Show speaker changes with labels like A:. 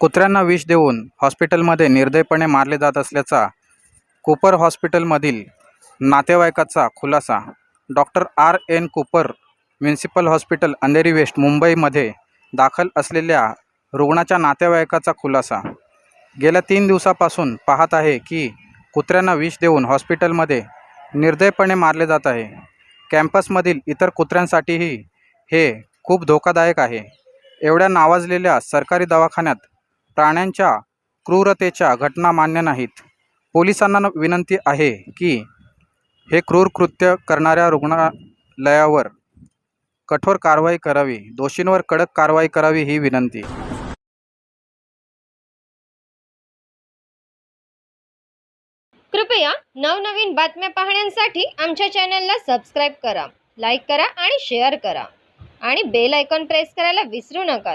A: कुत्र्यांना विष देऊन हॉस्पिटलमध्ये निर्दयपणे मारले जात असल्याचा कुपर हॉस्पिटलमधील नातेवाईकाचा खुलासा. Doctor R. N. Cooper municipal hospital Andheri west मुंबईमध्ये दाखल असलेल्या रुग्णाच्या नातेवाईकाचा खुलासा. गेल्या तीन दिवसापासून पाहत आहे की कुत्र्यांना विष देऊन हॉस्पिटलमध्ये निर्दयपणे मारले जात आहे. कॅम्पसमधील इतर कुत्र्यांसाठीही हे खूप धोकादायक आहे. एवढ्या नावाजलेल्या सरकारी दवाखान्यात प्राण्यांच्या क्रूरतेच्या घटना मान्य नाहीत. पोलिसांना विनंती आहे की हे क्रूर कृत्य करणाऱ्या रुग्णालयावर कठोर कारवाई करावी. दोषींवर कडक कारवाई करावी ही विनंती.
B: कृपया नवनवीन बातम्या पाहण्यासाठी आमच्या चॅनलला सबस्क्राईब करा लाईक करा आणि शेअर करा. आणि बेल आयकॉन प्रेस करायला विसरू नका.